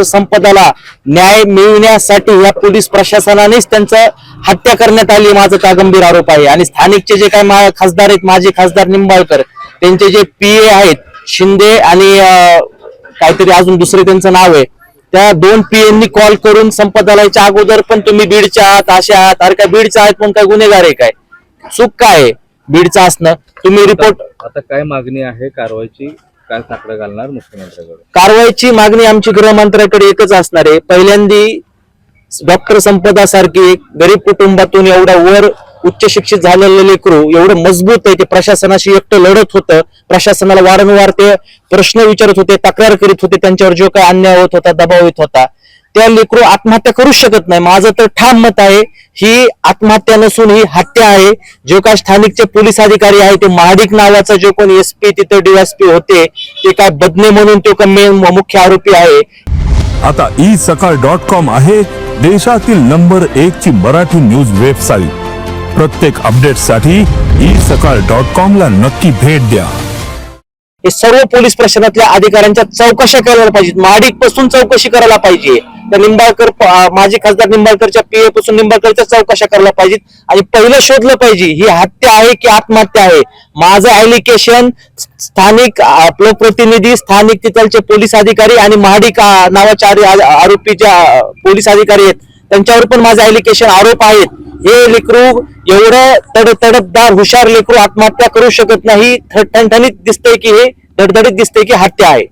Doctor संपदाला न्याय मिळण्यासाठी या पोलीस प्रशासनानेच त्यांचं हत्या करण्यात आली माझा त्या गंभीर आरोप आहे? आणि स्थानिकचे जे काही मा- खासदार आहेत माजी खासदार निंबाळकर त्यांचे जे पी ए आहेत शिंदे आणि काहीतरी अजून दुसरे त्यांचं नाव आहे त्या दोन पीएननी कॉल करून संपदालयाच्या अगोदर पण तुम्ही बीडच्या आहात अशा आहात अरे काय बीडच्या आहेत पण काय गुन्हेगार आहे काय? चूक काय आहे? बीडचं असणं. तुम्ही रिपोर्ट आता काय मागणी आहे कारवाईची? काय साकडं घालणार मुख्यमंत्र्यांकडे कारवाईची मागणी आमची गृहमंत्र्याकडे एकच असणार आहे. पहिल्यांदी डॉक्टर संपदा सारखी एक गरीब कुटुंबातून एवढा वर उच्च शिक्षित झालेलं लेकरू एवढं मजबूत आहे ते प्रशासनाशी एकटं लढत होतं. प्रशासनाला वारंवार ते प्रश्न विचारत होते तक्रार करीत होते त्यांच्यावर जो काही अन्याय होत होता दबाव येत होता. त्या लेकरू आत्महत्या करू शकत नाही. माझं तर ठाम मत आहे ही आत्महत्या नसून ही हत्या आहे. जो काय स्थानिकचे पोलीस अधिकारी आहे ते महाडिक नावाचा जो कोणी एसपी तिथे डीएसपी होते ते काय बदने म्हणून तो का मुख्य आरोपी आहे. आता ई सकाळ डॉट कॉम आहे देशातील नंबर एक ची मराठी न्यूज वेबसाईट. प्रत्येक अपडेटसाठी ई सकाळ डॉट कॉम ला नक्की भेट द्या. हे सर्व पोलीस प्रशासनातल्या अधिकाऱ्यांच्या चौकशा करायला पाहिजेत. महाडिकपासून चौकशी करायला पाहिजे. त्या निंबाळकर माजी खासदार निंबाळकरच्या पीए पासून निंबाळकरच्या चौकशा करायला पाहिजेत. आणि पहिलं शोधलं पाहिजे ही हत्या आहे की आत्महत्या आहे? माझं ऍप्लिकेशन स्थानिक आपलं लोकप्रतिनिधी स्थानिक तिथलचे पोलीस अधिकारी आणि महाडिक नावाच्या आरोपी ज्या पोलीस अधिकारी आहेत. त्यांच्यावर पण माझं ऍप्लिकेशन आरोप आहेत. हे लेकरू एवढं तडतडपदार हुशार लेकरू आत्महत्या करू शकत नाही. ठ- ठणठणीत दिसतंय की हे धडधडीत दिसतंय की हत्या आहे.